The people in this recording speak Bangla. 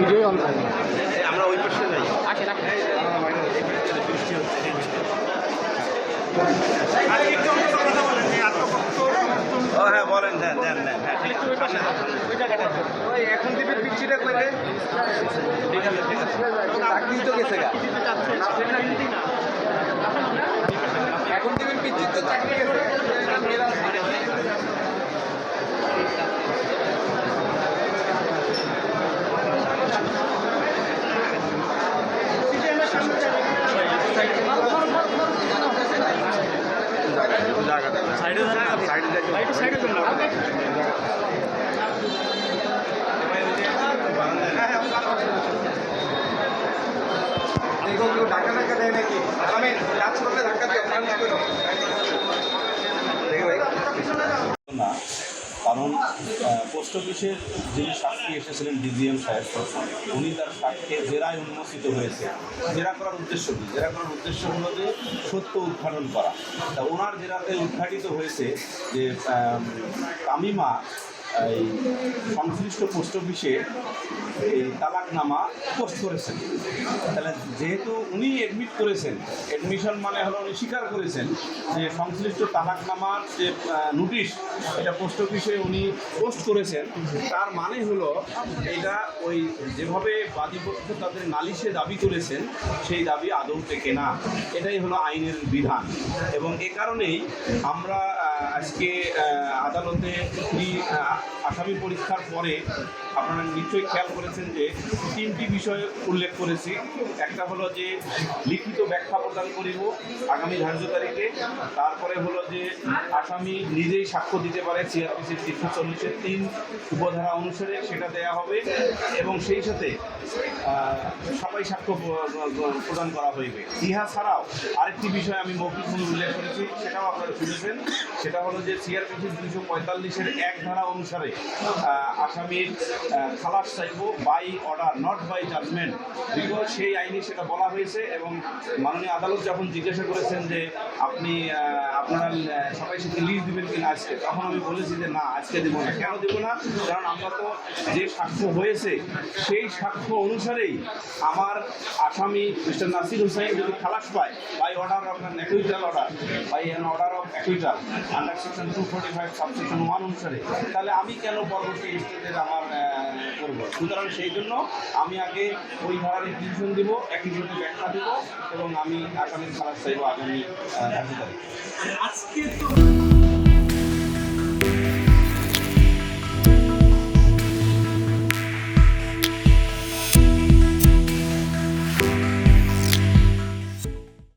ভিডিও অন থাকে আমরা ওই পাশে যাই। আসেন বৃষ্টি হচ্ছে ও হ্যাঁ বলেন দেন দেন দেন। হ্যাঁ ঠিক আছে সামনে দেন, সামনে দেন। ওই এখন থেকে পিচ্ছিটা করে ঠিক আছে ঠিক আছে চাকরি তো গেছে গা। এখন থেকে পিচ্ছি তো চাকরি গেছে। সাইডে সাইডে সাইডে সাইডে দেখো কেউ ধাক্কা ধাক্কা দেয় নাকি? আমি কাজ করতে ধাক্কা না কারণ পোস্ট অফিসের যিনি সাক্ষী এসেছিলেন ডিজিএম সাহেব, উনি তার সাক্ষে জেরায় উন্মোচিত হয়েছে। জেরা করার উদ্দেশ্য কি? জেরা করার উদ্দেশ্য হলো যে সত্য উদ্ঘাটন করা। তা ওনার জেরাতে উদ্ঘাটিত হয়েছে যে কামিমা এই সংশ্লিষ্ট পোস্ট অফিসে এই তালাকনামা পোস্ট করেছেন। তাহলে যেহেতু উনি অ্যাডমিট করেছেন অ্যাডমিশন মানে হলো উনি স্বীকার করেছেন যে সংশ্লিষ্ট তালাকনামার যে নোটিশ এটা পোস্ট অফিসে উনি পোস্ট করেছেন, তার মানে হলো এটা ওই যেভাবে বাদীপক্ষ তাদের নালিশে দাবি করেছেন, সেই দাবি আদৌ থেকে না। এটাই হলো আইনের বিধান। এবং এ কারণেই আমরা আজকে আদালতে প্রি আসামি পরীক্ষার পরে আপনারা নিশ্চয়ই খেয়াল করেছেন যে তিনটি বিষয় উল্লেখ করেছি। একটা হলো যে লিখিত ব্যাখ্যা প্রদান করিব আগামী ধার্য তারিখে। তারপরে হলো যে আসামি নিজেই সাক্ষ্য দিতে পারে সিআরপিসির তিনশো চল্লিশের তিন উপধারা অনুসারে সেটা দেয়া হবে এবং সেই সাথে সবাই সাক্ষ্য প্রদান করা হইবে। ইহা ছাড়াও আরেকটি বিষয় আমি মৌখিকভাবে উল্লেখ করেছি, সেটাও আপনারা শুনেছেন সেটা হলো যে সিআরপিসির দুইশো পঁয়তাল্লিশের এক ধারা অনুসারে আসামির খালাস চাইব by order, not by judgment. Because সেই আইনে সেটা বলা হয়েছে এবং মাননীয় আদালত যখন জিজ্ঞাসা করেছেন যে আপনি আপনারা সবাই সাথে লিজ দিবেন কিনা আজকে, তখন আমি বলেছি যে না, আজকে দেবো না। কেন দেবো না? কারণ আমরা তো যে সাক্ষ্য হয়েছে, সেই সাক্ষ্য অনুসারেই আমার আসামি মিস্টার নাসির হুসাইন যদি খালাস পায়, by order of an order, by an order of acquittal under section two forty five subsection one অনুসারে, তাহলে আমি কেন পরবর্তী স্টেজের আমার করব? সুতরাং সেই জন্য আমি আগে ওই ধারার ইনক্লুশন দিব, একই সাথে ব্যাখ্যা দেবো এবং আমি আগামী খালাস চাইব আগামী আজকে তো